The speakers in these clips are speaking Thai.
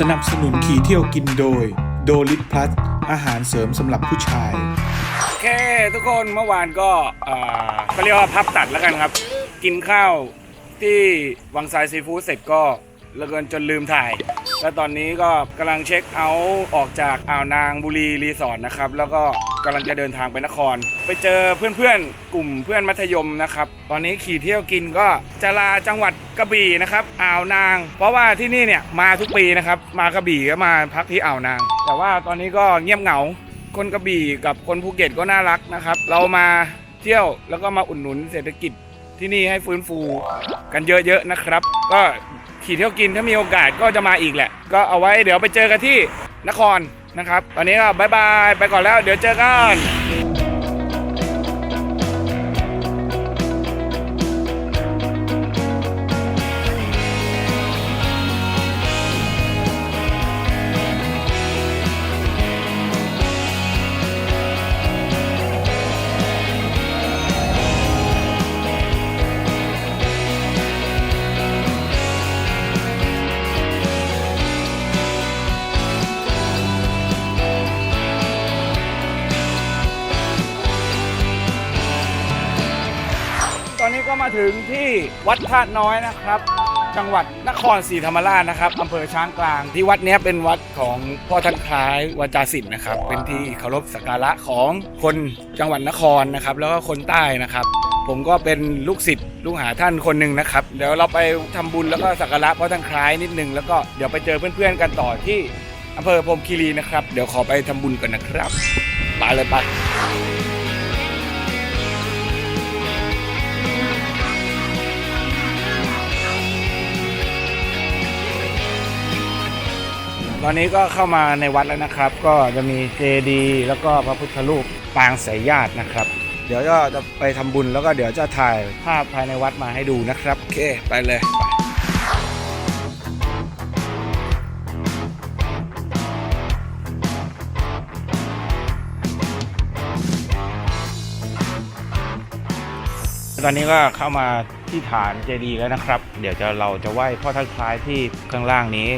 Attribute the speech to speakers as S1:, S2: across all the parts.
S1: สนับสนุนขี่เที่ยวกินโดย โดลิทพลัสอาหารเสริมสำหรับผู้ชาย
S2: โอเค ทุกคนเมื่อวานก็เอ่อก็เรียกว่าพับตัดแล้วกันครับ กินข้าวที่วังไซซีฟู้ดเสร็จก็ละเกินจนลืมถ่าย แล้วตอนนี้ก็กำลังเช็คเอาท์ออกจากอ่าวนางบุรีรีสอร์ทนะครับ แล้วก็ กำลังจะเดินทางไปนคร ไปเจอเพื่อนๆ กลุ่มเพื่อนมัธยมนะครับ ตอนนี้ขี่เที่ยวกินก็จะลาจังหวัดกระบี่นะครับอ่าวนาง เพราะว่าที่นี่เนี่ยมาทุกปีนะครับ มากระบี่ก็มาพักที่อ่าวนาง แต่ว่าตอนนี้ก็เงียบเหงา คนกระบี่กับคนภูเก็ตก็น่ารักนะครับ เรามาเที่ยวแล้วก็มาอุดหนุนเศรษฐกิจที่นี่ให้ฟื้นฟูกันเยอะๆนะครับ ก็ขี่เที่ยวกินถ้ามีโอกาสก็จะมาอีกแหละ ก็เอาไว้เดี๋ยวไปเจอกันที่นคร นะครับ วันนี้ก็บายบาย ไปก่อนแล้ว เดี๋ยวเจอกัน ถึงที่วัดธาตุน้อยนะครับ จังหวัดนครศรีธรรมราชนะครับอำเภอช้างกลาง ที่วัดเนี้ยเป็นวัดของพ่อท่านคล้ายวาจาศิลป์นะครับ เป็นที่เคารพสักการะของคนจังหวัดนครนะครับ แล้วก็คนใต้นะครับ ผมก็เป็นลูกศิษย์ลูกหาท่านคนหนึ่งนะครับ เดี๋ยวเราไปทำบุญแล้วก็สักการะพ่อท่านคล้ายนิดนึงแล้วก็เดี๋ยวไปเจอเพื่อนๆกันต่อที่อำเภอพรมคีรีนะครับ เดี๋ยวขอไปทำบุญกันนะครับไปเลยไป ตอนนี้ก็เข้ามาในวัดแล้วนะครับ ก็จะมีเจดีย์แล้วก็พระพุทธรูปปางสายญาตินะครับ เดี๋ยวก็จะไปทำบุญแล้วก็เดี๋ยวจะถ่ายภาพภายในวัดมาให้ดูนะครับ โอเค ไปเลยตอนนี้ก็เข้ามาที่ฐานเจดีย์แล้วนะครับ เดี๋ยวจะเราจะไหว้พ่อท่านคล้ายที่ข้างล่างนี้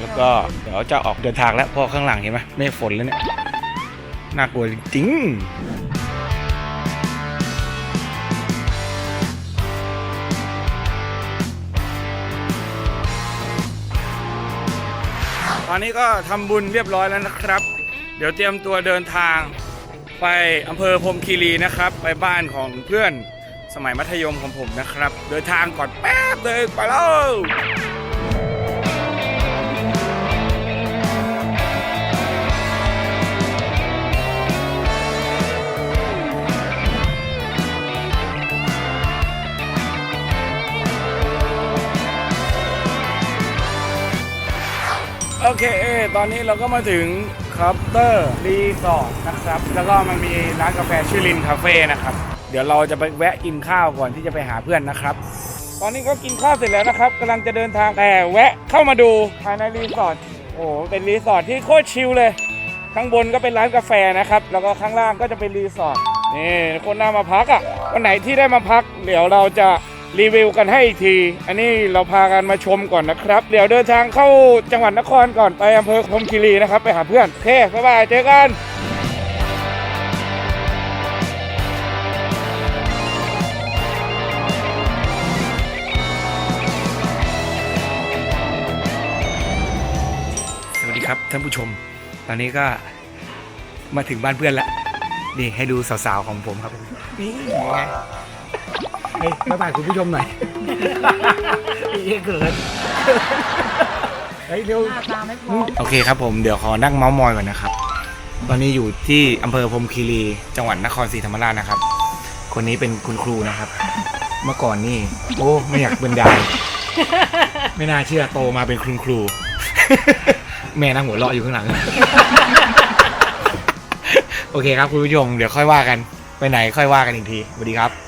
S2: แล้วก็เดี๋ยวจะออกเดินทางแล้วพราะข้างหลังเห็นไหมไม่ฝนแล้วเนี่ยน่ากลัวจริงตอนนี้ก็ทำบุญเรียบร้อยแล้วนะครับ เดี๋ยวเตรียมตัวเดินทางไปอำเภอพรมคีรีนะครับ ไปบ้านของเพื่อนสมัยมัธยมของผมนะครับ เดินทางก่อนแป๊บเลยไปแล้ว โอเคตอนนี้เราก็มาถึงคัพเตอร์รีสอร์ทนะครับ แล้วก็มันมีร้านกาแฟชื่อลินคาเฟ่นะครับ เดี๋ยวเราจะไปแวะกินข้าวก่อนที่จะไปหาเพื่อนนะครับ ตอนนี้ก็กินข้าวเสร็จแล้วนะครับกำลังจะเดินทางแต่แวะเข้ามาดูภายในรีสอร์ทโอ้เป็นรีสอร์ทที่โคตรชิลเลย ข้างบนก็เป็นร้านกาแฟนะครับ แล้วก็ข้างล่างก็จะเป็นรีสอร์ทนี่คนน่ามาพักอะ่ะวันไหนที่ได้มาพัก เดี๋ยวเราจะ รีวิวกันให้อีกที อันนี้เราพากันมาชมก่อนนะครับ เดี๋ยวเดินทางเข้าจังหวัดนครก่อนไปอำเภอพรมคีรีนะครับ ไปหาเพื่อนโอเคบ๊ายบายเจอกันสวัสดีครับท่านผู้ชม ตอนนี้ก็มาถึงบ้านเพื่อนแล้วนี่ให้ดูสาวๆของผมครับ นี่ไง เฮ้ยบ๊ายบายคุณผู้ชมหน่อยนี่เกิดเฮ้ยเร็ว
S3: หน้าตาไม่พร้อม
S2: โอเคครับผมเดี๋ยวขอนั่งเมาส์มอยก่อนนะครับ ตอนนี้อยู่ที่อำเภอพรหมคีรีจังหวัดนครศรีธรรมราชนะครับ คนนี้เป็นคุณครูนะครับ เมื่อก่อนนี่ โอ้ไม่อยากบรรยายไม่น่าเชื่อโตมาเป็นคุณครู แม่นั่งหัวเราะอยู่ข้างหลัง โอเคครับคุณผู้ชมเดี๋ยวค่อยว่ากัน ไปไหนค่อยว่ากันอีกทีสวัสดีครับส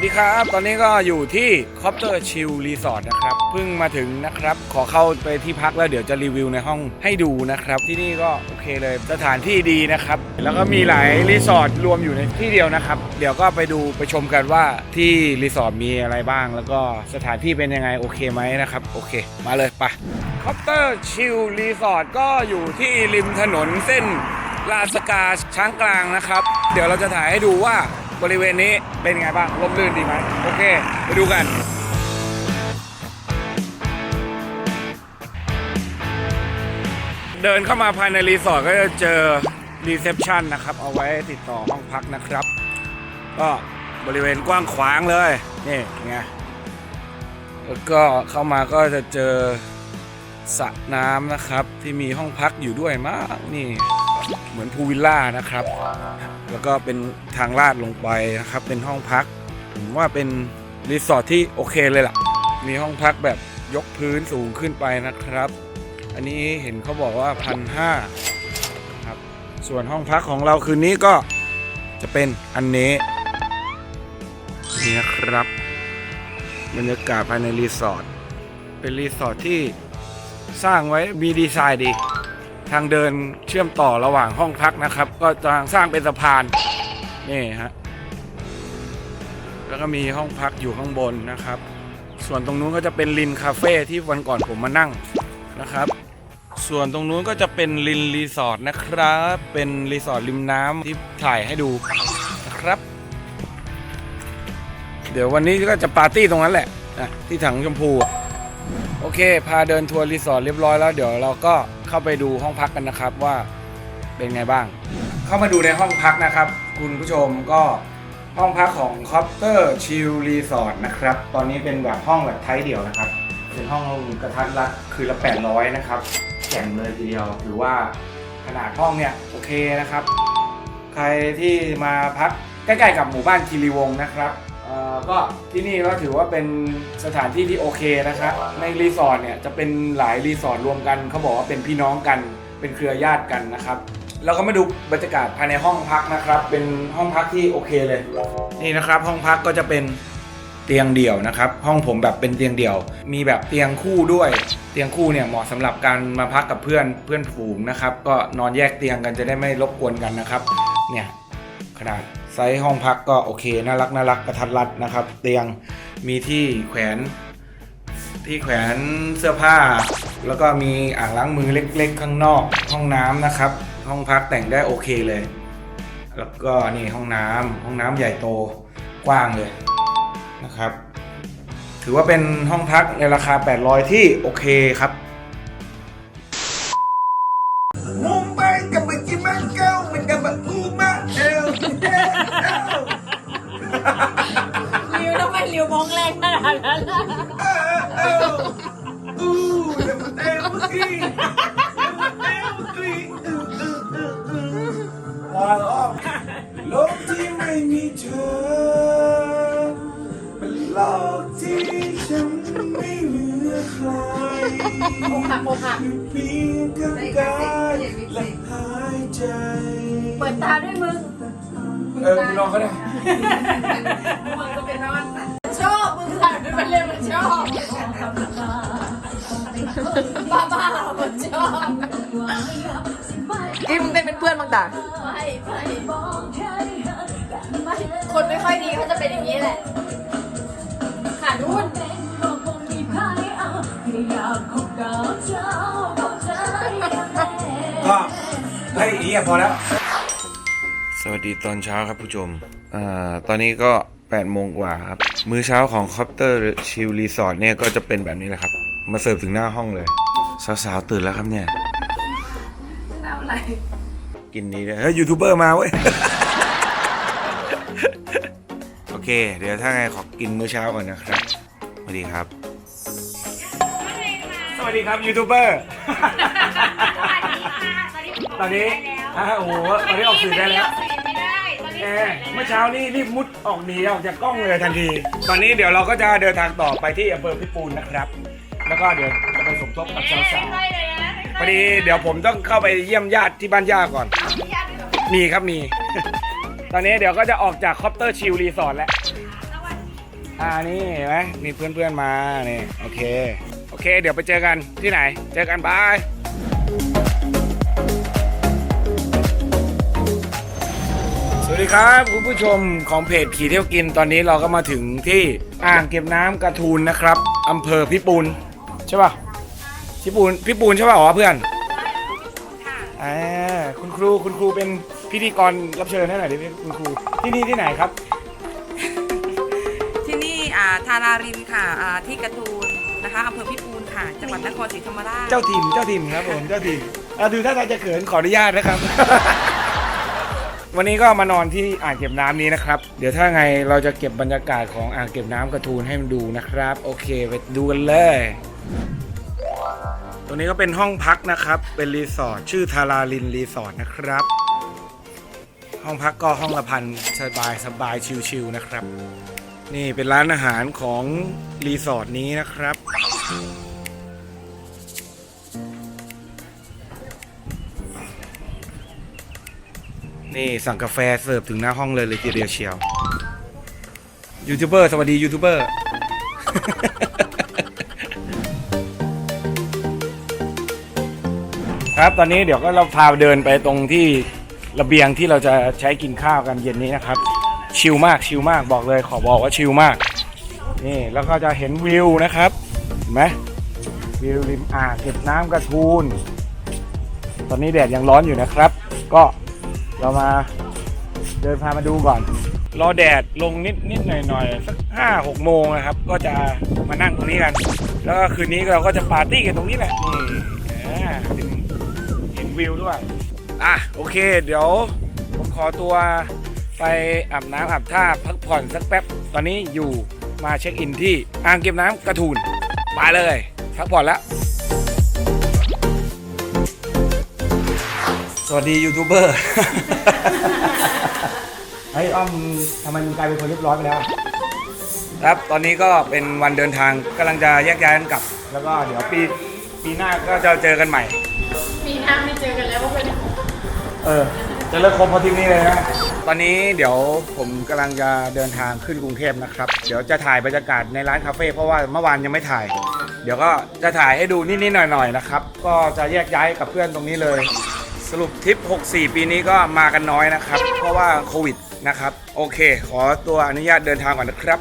S2: วัสวัสดีครับ ตอนนี้ก็อยู่ที่คอปเตอร์ชิลรีสอร์ทนะครับเพิ่งมาถึงนะครับ ขอเข้าไปที่พักแล้วเดี๋ยวจะรีวิวในห้องให้ดูนะครับ ที่นี่ก็โอเคเลยสถานที่ดีนะครับ แล้วก็มีหลายรีสอร์ทรวมอยู่ในที่เดียวนะครับ เดี๋ยวก็ไปดูไปชมกันว่าที่รีสอร์ทมีอะไรบ้าง แล้วก็สถานที่เป็นยังไงโอเคไหมนะครับโอเค มาเลยไปคอปเตอร์ชิลรีสอร์ทก็อยู่ที่ริมถนนเส้นลาสกาช้างกลางนะครับ เดี๋ยวเราจะถ่ายให้ดูว่า บริเวณนี้เป็นไงบ้างร่มรื่นดีไหมโอเค ไปดูกันเดินเข้ามาภายในรีสอร์ทก็จะเจอรีเซพชันนะครับ เอาไว้ติดต่อห้องพักนะครับ ก็บริเวณกว้างขวางเลย นี่ไงแล้วก็เข้ามาก็จะเจอสระน้ำนะครับ ที่มีห้องพักอยู่ด้วยมากนี่ เหมือนพูลวิลล่านะครับ แล้วก็เป็นทางลาดลงไปนะครับ เป็นห้องพัก ผมว่าเป็นรีสอร์ทที่โอเคเลยล่ะ มีห้องพักแบบยกพื้นสูงขึ้นไปนะครับ อันนี้เห็นเขาบอกว่าพันห้าครับ ส่วนห้องพักของเราคืนนี้ก็จะเป็นอันนี้นี่นะครับบรรยากาศภายในรีสอร์ทเป็นรีสอร์ทที่สร้างไว้มีดีไซน์ดี ทางเดินเชื่อมต่อระหว่างห้องพักนะครับ ก็จะสร้างเป็นสะพานนี่ฮะแล้วก็มีห้องพักอยู่ข้างบนนะครับ ส่วนตรงนู้นก็จะเป็นลินคาเฟ่ที่วันก่อนผมมานั่งนะครับ ส่วนตรงนู้นก็จะเป็นลินรีสอร์ทนะครับ เป็นรีสอร์ทริมน้ำที่ถ่ายให้ดูนะครับ เดี๋ยววันนี้ก็จะปาร์ตี้ตรงนั้นแหละที่ถังชมพู อะโอเค พาเดินทัวร์รีสอร์ทเรียบร้อยแล้วเดี๋ยวเราก็เข้าไปดูห้องพักกันนะครับว่าเป็นไงบ้าง เข้ามาดูในห้องพักนะครับ คุณผู้ชมก็ห้องพักของคอปเตอร์ชิลรีสอร์ทนะครับ ตอนนี้เป็นแบบห้องแบบไทยเดี่ยวนะครับ เป็นห้องกระทัดรัดคือละ 800 นะครับแจ่มเลยทีเดียวถือว่าขนาดห้องเนี่ยโอเคนะครับ ใครที่มาพักใกล้ๆกับหมู่บ้านคีรีวงนะครับ เอ่อก็ที่นี่ก็ถือว่าเป็นสถานที่ที่โอเคนะครับในรีสอร์ทเนี่ยจะเป็นหลายรีสอร์ทรวมกันเขาบอกว่าเป็นพี่น้องกัน เป็นเครือญาติกันนะครับเราก็มาดูบรรยากาศภายในห้องพักนะครับ เป็นห้องพักที่โอเคเลย นี่นะครับห้องพักก็จะเป็นเตียงเดี่ยวนะครับ ห้องผมแบบเป็นเตียงเดี่ยว มีแบบเตียงคู่ด้วย เตียงคู่เนี่ยเหมาะสำหรับการมาพักกับเพื่อนเพื่อนฝูงนะครับ ก็นอนแยกเตียงกันจะได้ไม่รบกวนกันนะครับ เนี่ยขนาด ซส์ห้องพักก็โอเคน่ารักน่ารักกระทัดรัดนะครับ เตียงมีที่แขวนที่แขวนเสื้อผ้า แล้วก็มีอ่างล้างมือเล็ก ๆ ข้างนอก ห้องน้ำนะครับ ห้องพักแต่งได้โอเคเลย แล้วก็นี่ห้องน้ำห้องน้ำใหญ่โตกว้างเลยนะครับ ถือว่าเป็นห้องพักในราคา 800 ที่โอเคครับ
S3: มึ
S4: ง
S3: ก็เป็นแม่
S4: บ้านชอบมึงถ่ายเป็นเล่นมันชอบบ้าบ้ามันชอบ
S5: นี่มึงเต้นเป็นเพื่อนบ้างด่า
S4: ไม่ไม่ไม่คนไม่ค่อยดีเขาจะเป็นอย่างนี้แหละขาดุน
S2: ก็เฮ้ยเอียพอแล้ว สวัสดีตอนเช้าครับผู้ชม อ่า ตอนนี้ก็8โมงกว่าครับ มื้อเช้าของคอปเตอร์ชิลรีสอร์ทเนี่ยก็จะเป็นแบบนี้แหละครับ มาเสิร์ฟถึงหน้าห้องเลย สาวๆตื่นแล้วครับเนี่ย
S4: เอาอะไร
S2: กินนี้เลยเฮ้ยยูทูบเบอร์มาเว้ย โอเค เดี๋ยวถ้าไงขอกินมื้อเช้าก่อนนะครับ สวัสดีครับ สวัสดีครับยูทูบเบอร์ตอนนี้อ่าโอ้โหตอนนี้ออกสื่อได้แล้ว แอร์เมื่อเช้านี่รีบมุดออกหนีออกจากกล้องเลยทันที ตอนนี้เดี๋ยวเราก็จะเดินทางต่อไปที่อำเภอพิปูนนะครับ แล้วก็เดี๋ยวจะไปสมทบกับสาวๆ พอดีเดี๋ยวผมต้องเข้าไปเยี่ยมญาติที่บ้านย่าก่อน มีครับมี ตอนนี้เดี๋ยวก็จะออกจากคอปเตอร์ชิลรีสอร์ทแล้ว อ่านี่เห็นไหมมีเพื่อนๆมา นี่ โอเค โอเค เดี๋ยวไปเจอกันที่ไหน เจอกันบาย ครับคุณผู้ชมของเพจขี่เที่ยวกินตอนนี้เราก็มาถึงที่อ่างเก็บน้ำกระทูลนะครับอำเภอพิปูนใช่ป่ะพิปูนพิปูนใช่ป่ะอ๋อเพื่อนอ่าคุณครูคุณครูเป็นพิธีกรรับเชิญให้หน่อยดิพี่คุณครูที่นี่ที่ไหนครับ
S5: ที่นี่อ่าทารารินค่ะอ่าที่กระทูลนะคะอำเภอพิปูนค่ะ จังหวัดนครศรีธรรมราช
S2: เจ้าถิ่นเจ้าถิ่นครับผมเจ้าถิ่นอะดูถ้าทางจะเขินขออนุญาตนะครับ วันนี้ก็มานอนที่อ่างเก็บน้ำนี้นะครับ เดี๋ยวถ้าไงเราจะเก็บบรรยากาศของอ่างเก็บน้ำกระทูลให้มันดูนะครับ โอเคไปดูกันเลย ตรงนี้ก็เป็นห้องพักนะครับ เป็นรีสอร์ทชื่อทาราลินรีสอร์ทนะครับ ห้องพักก็ห้องละพันสบายสบายชิลๆนะครับ นี่เป็นร้านอาหารของรีสอร์ทนี้นะครับ นี่สั่งกาแฟเสิร์ฟถึงหน้าห้องเลยเลยทีเดียวเชียวยูทูบเบอร์สวัสดียูทูบเบอร์ครับตอนนี้เดี๋ยวก็เราพาเดินไปตรงที่ระเบียงที่เราจะใช้กินข้าวกันเย็นนี้นะครับ ชิลมากชิลมากบอกเลยขอบอกว่าชิลมากนี่แล้วก็จะเห็นวิวนะครับเห็นไหมวิวริมอ่างเก็บน้ำกระทูลตอนนี้แดดยังร้อนอยู่นะครับ ก็ เรามาเดินพามาดูก่อน รอแดดลงนิดนิดหน่อยหน่อยสักห้าหกโมงนะครับ ก็จะมานั่งตรงนี้กัน แล้วก็คืนนี้เราก็จะปาร์ตี้กันตรงนี้แหละนี่อ่าเห็นเห็นวิวด้วย อะโอเค เดี๋ยวผมขอตัวไปอาบน้ำอาบท่าพักผ่อนสักแป๊บ ตอนนี้อยู่มาเช็คอินที่อ่างเก็บน้ำกระทูลไปเลยพักผ่อนแล้ว สวัสดียูทูบเบอร์ไอ้ยอ้อมทำไมมึงกลายเป็นคนเรียบร้อยไปแล้ว ครับ ตอนนี้ก็เป็นวันเดินทางกำลังจะแยกย้ายกันกลับ แล้วก็เดี๋ยวปีปีหน้าก็จะเจอกันใหม่
S4: ปีหน้าไม่เจอกันแล้วว่าเป็น
S2: เออ จะเลิกคบเพราะทริปนี้เลยนะ ตอนนี้เดี๋ยวผมกำลังจะเดินทางขึ้นกรุงเทพนะครับ เดี๋ยวจะถ่ายบรรยากาศในร้านคาเฟ่เพราะว่าเมื่อวานยังไม่ถ่าย เดี๋ยวก็จะถ่ายให้ดูนิดๆหน่อยๆนะครับ ก็จะแยกย้ายกับเพื่อนตรงนี้เลย สรุปทริป 64 ปีนี้ก็มากันน้อยนะครับ เพราะว่าโควิดนะครับ โอเค ขอตัวอนุญาตเดินทางก่อนนะครับ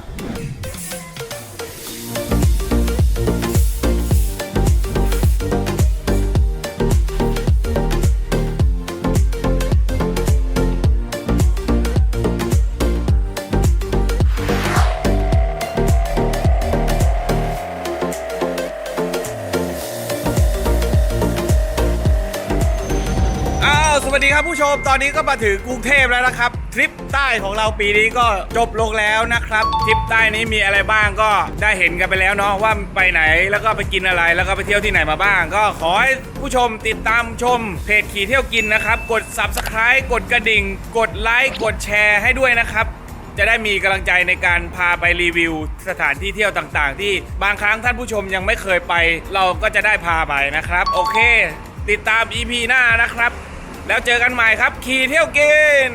S2: ครับผู้ชมตอนนี้ก็มาถึงกรุงเทพแล้วนะครับทริปใต้ของเราปีนี้ก็จบลงแล้วนะครับทริปใต้นี้มีอะไรบ้างก็ได้เห็นกันไปแล้วเนาะว่าไปไหนแล้วก็ไปกินอะไรแล้วก็ไปเที่ยวที่ไหนมาบ้าง ก็ขอให้ผู้ชมติดตามชมเพจขี่เที่ยวกินนะครับ กด subscribe กดกระดิ่ง กดไลค์กดแชร์ให้ด้วยนะครับจะได้มีกำลังใจในการพาไปรีวิวสถานที่เที่ยวต่างๆ ที่บางครั้งท่านผู้ชมยังไม่เคยไป เราก็จะได้พาไปนะครับ โอเค ติดตาม EP หน้านะครับ แล้วเจอกันใหม่ครับขี่เที่ยวกิน